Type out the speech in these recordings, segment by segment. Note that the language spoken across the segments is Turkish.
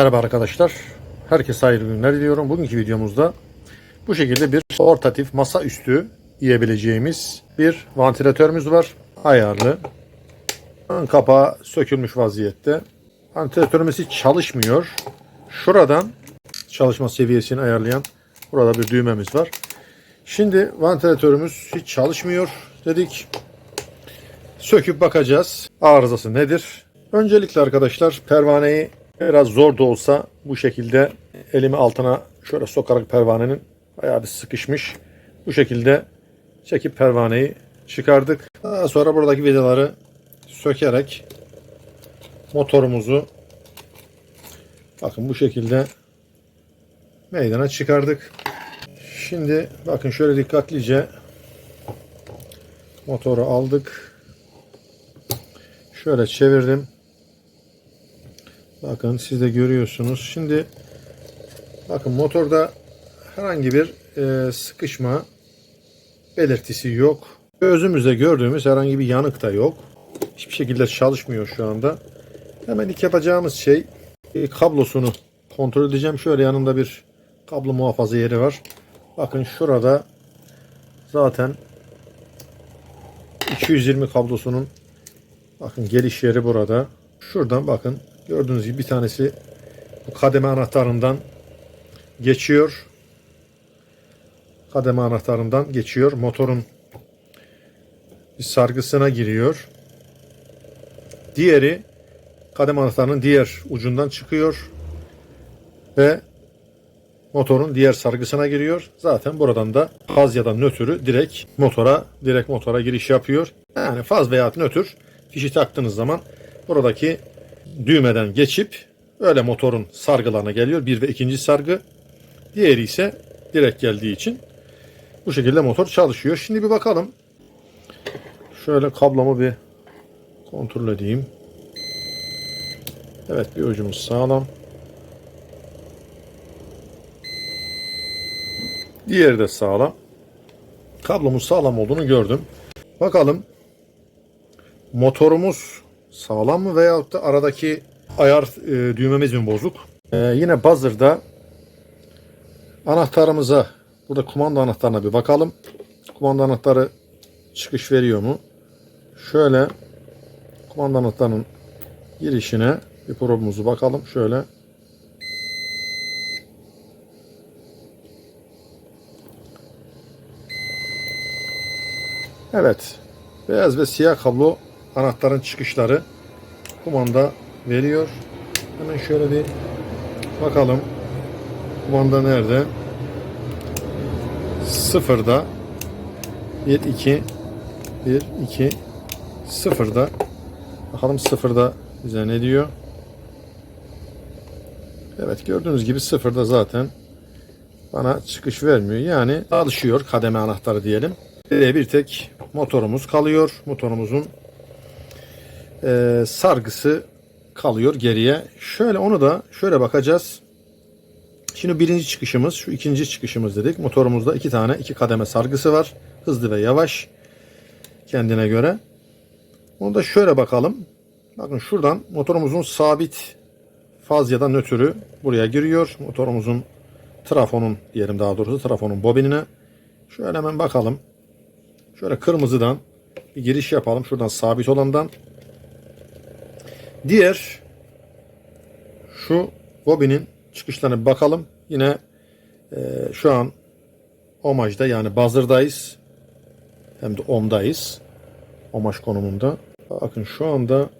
Merhaba arkadaşlar. Herkese hayırlı günler diliyorum. Bugünkü videomuzda bu şekilde bir portatif masaüstü yiyebileceğimiz bir vantilatörümüz var. Ayarlı. Ön Kapağı sökülmüş vaziyette. Vantilatörümüz hiç çalışmıyor. Şuradan çalışma seviyesini ayarlayan burada bir düğmemiz var. Şimdi vantilatörümüz hiç çalışmıyor dedik. Söküp bakacağız. Arızası nedir? Öncelikle arkadaşlar pervaneyi biraz zor da olsa bu şekilde elimi altına şöyle sokarak pervanenin bayağı bir sıkışmış. Bu şekilde çekip pervaneyi çıkardık. Daha sonra buradaki vidaları sökerek motorumuzu bakın bu şekilde meydana çıkardık. Şimdi bakın şöyle dikkatlice motoru aldık. Şöyle çevirdim. Bakın siz de görüyorsunuz. Şimdi bakın motorda herhangi bir e, sıkışma belirtisi yok. Gözümüzde gördüğümüz herhangi bir yanık da yok. Hiçbir şekilde çalışmıyor şu anda. Hemen ilk yapacağımız şey e, kablosunu kontrol edeceğim. Şöyle yanında bir kablo muhafaza yeri var. Bakın şurada zaten 220 kablosunun bakın geliş yeri burada. Şuradan bakın gördüğünüz gibi bir tanesi bu kademe anahtarından geçiyor. Kademe anahtarından geçiyor. Motorun bir sargısına giriyor. Diğeri kademe anahtarının diğer ucundan çıkıyor ve motorun diğer sargısına giriyor. Zaten buradan da faz ya da nötrü direkt motora direkt motora giriş yapıyor. Yani faz veya nötr fişi taktığınız zaman buradaki düğmeden geçip öyle motorun sargılarına geliyor. Bir ve ikinci sargı. Diğeri ise direkt geldiği için bu şekilde motor çalışıyor. Şimdi bir bakalım. Şöyle kablomu bir kontrol edeyim. Evet bir ucumuz sağlam. Diğeri de sağlam. Kablomuz sağlam olduğunu gördüm. Bakalım motorumuz sağlam mı veyahut da aradaki ayar e, düğmemiz mi bozuk? E, yine buzzer'da anahtarımıza burada kumanda anahtarına bir bakalım. Kumanda anahtarı çıkış veriyor mu? Şöyle kumanda anahtarının girişine bir probumuzu bakalım. Şöyle Evet. Beyaz ve siyah kablo anahtarın çıkışları kumanda veriyor. Hemen şöyle bir bakalım. Kumanda nerede? Sıfırda. 1, 2, 1, 2, sıfırda. Bakalım sıfırda bize ne diyor? Evet gördüğünüz gibi sıfırda zaten bana çıkış vermiyor. Yani alışıyor kademe anahtarı diyelim. Bir tek motorumuz kalıyor. Motorumuzun e, sargısı kalıyor geriye. Şöyle onu da şöyle bakacağız. Şimdi birinci çıkışımız, şu ikinci çıkışımız dedik. Motorumuzda iki tane iki kademe sargısı var. Hızlı ve yavaş kendine göre. Onu da şöyle bakalım. Bakın şuradan motorumuzun sabit faz ya da nötrü buraya giriyor. Motorumuzun trafonun diyelim daha doğrusu trafonun bobinine. Şöyle hemen bakalım. Şöyle kırmızıdan bir giriş yapalım. Şuradan sabit olandan. Diğer şu bobinin çıkışlarına bakalım. Yine e, şu an omajda yani buzzer'dayız. Hem de omdayız. Omaj konumunda. Bakın şu anda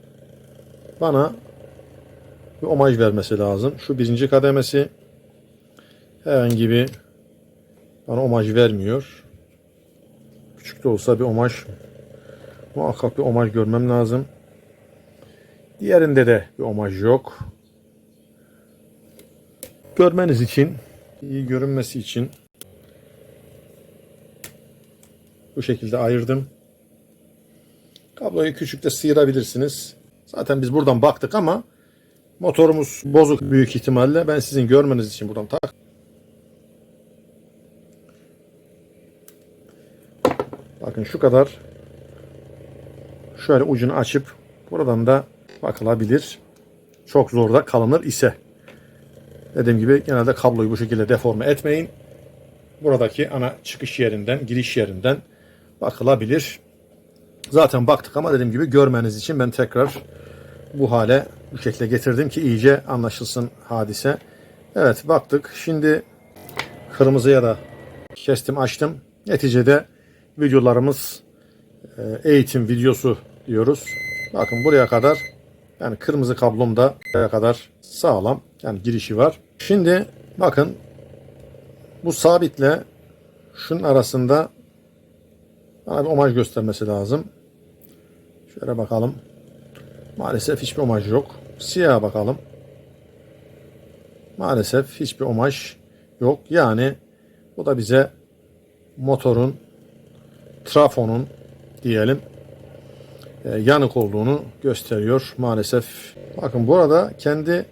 bana bir omaj vermesi lazım. Şu birinci kademesi herhangi bir bana omaj vermiyor. Küçük de olsa bir omaj muhakkak bir omaj görmem lazım. Diğerinde de bir omaj yok. Görmeniz için, iyi görünmesi için bu şekilde ayırdım. Kabloyu küçük de sıyırabilirsiniz. Zaten biz buradan baktık ama motorumuz bozuk büyük ihtimalle. Ben sizin görmeniz için buradan tak. Bakın şu kadar. Şöyle ucunu açıp buradan da bakılabilir. Çok zor da kalınır ise. Dediğim gibi genelde kabloyu bu şekilde deforme etmeyin. Buradaki ana çıkış yerinden, giriş yerinden bakılabilir. Zaten baktık ama dediğim gibi görmeniz için ben tekrar bu hale bu şekilde getirdim ki iyice anlaşılsın hadise. Evet baktık. Şimdi kırmızıya da kestim açtım. Neticede videolarımız e, eğitim videosu diyoruz. Bakın buraya kadar yani kırmızı kablom da kadar sağlam. Yani girişi var. Şimdi bakın bu sabitle şunun arasında bana bir omaj göstermesi lazım. Şöyle bakalım. Maalesef hiçbir omaj yok. Siyah bakalım. Maalesef hiçbir omaj yok. Yani bu da bize motorun trafonun diyelim yanık olduğunu gösteriyor maalesef. Bakın burada kendi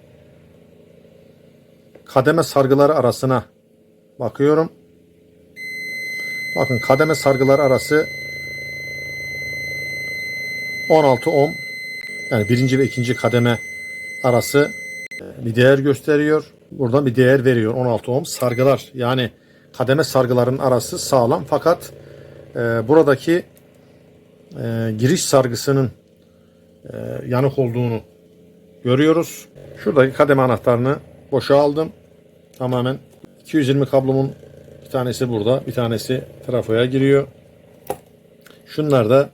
kademe sargıları arasına bakıyorum. Bakın kademe sargıları arası 16 ohm yani birinci ve ikinci kademe arası e, bir değer gösteriyor. Buradan bir değer veriyor 16 ohm sargılar yani kademe sargıların arası sağlam fakat e, buradaki e, giriş sargısının e, yanık olduğunu görüyoruz. Şuradaki kademe anahtarını boşa aldım. Tamamen 220 kablomun bir tanesi burada, bir tanesi trafoya giriyor. Şunlar da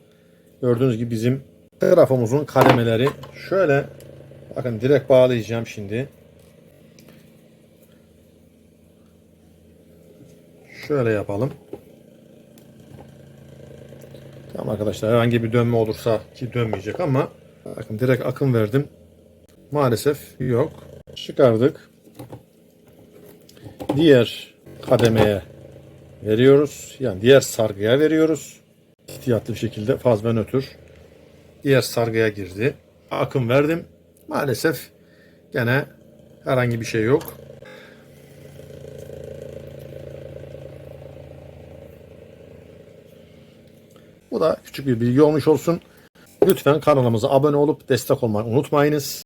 gördüğünüz gibi bizim trafomuzun kademeleri. Şöyle bakın direkt bağlayacağım şimdi. Şöyle yapalım. Tamam arkadaşlar herhangi bir dönme olursa ki dönmeyecek ama bakın direkt akım verdim. Maalesef yok. Çıkardık. Diğer kademeye veriyoruz. Yani diğer sargıya veriyoruz. İhtiyatlı bir şekilde faz ve nötr. Diğer sargıya girdi. Akım verdim. Maalesef gene herhangi bir şey yok. Bu da küçük bir bilgi olmuş olsun. Lütfen kanalımıza abone olup destek olmayı unutmayınız.